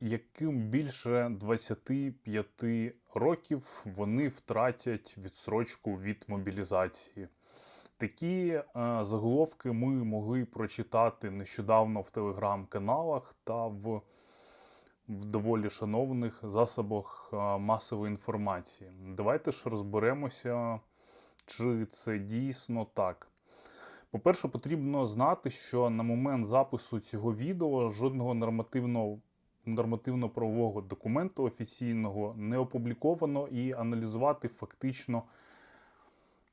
яким більше 25 років вони втратять відсрочку від мобілізації. Такі е, заголовки ми могли прочитати нещодавно в телеграм-каналах та в, в доволі шановних засобах е, масової інформації. Давайте ж розберемося, чи це дійсно так. По-перше, потрібно знати, що на момент запису цього відео жодного нормативного нормативно-правового документу офіційного не опубліковано і аналізувати фактично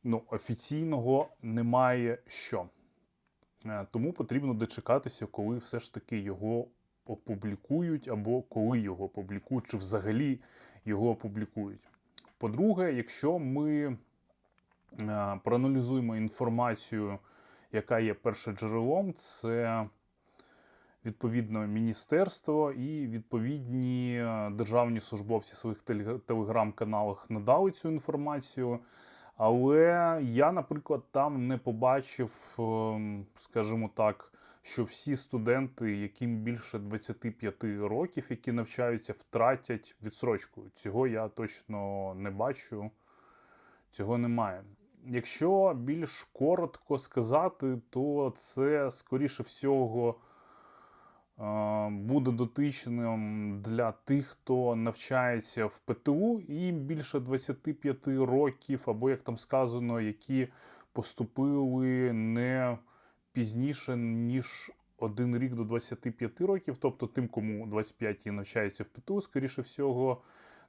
ну, офіційного немає що. Е, Тому потрібно дочекатися, коли все ж таки його опублікують, або коли його опублікують, чи взагалі його опублікують. По-друге, якщо ми е, проаналізуємо інформацію, яка є першоджерелом, це відповідно міністерство і відповідні е, державні службовці своїх телеграм-каналах надали цю інформацію. Але я, наприклад, там не побачив, ем, скажімо так, що всі студенти, яким більше 25 років, які навчаються, втратять відсрочку. Цього я точно не бачу, цього немає. Якщо більш коротко сказати, то це скоріше всього буде дотичним для тих, хто навчається в ПТУ і більше 25 років, або як там сказано, які поступили не пізніше, ніж один рік до 25 років, тобто тим, кому 25 і навчається в ПТУ, скоріше всього,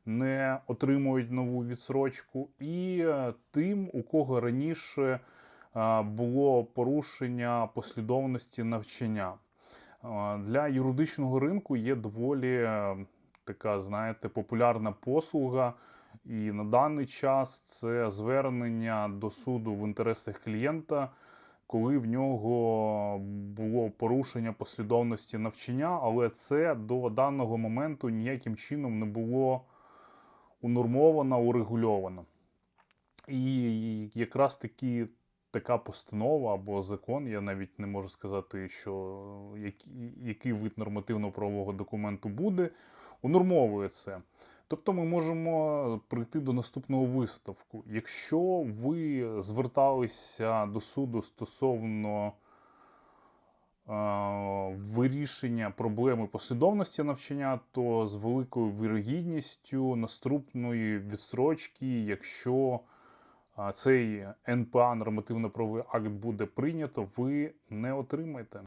не отримують нову відсрочку, і е, тим, у кого раніше е, було порушення послідовності навчання. Для юридичного ринку є доволі е, така, знаєте, популярна послуга. І на даний час це звернення до суду в інтересах клієнта, коли в нього було порушення послідовності навчання, але це до даного моменту ніяким чином не було унормовано, урегульовано. І якраз таки така постанова або закон, я навіть не можу сказати, що який, вид нормативно-правового документу буде, унормовує це. Тобто ми можемо прийти до наступного висновку. Якщо ви зверталися до суду стосовно е, вирішення проблеми послідовності навчання, то з великою вірогідністю наступної відстрочки, якщо цей НПА нормативно-правовий акт буде прийнято, ви не отримаєте.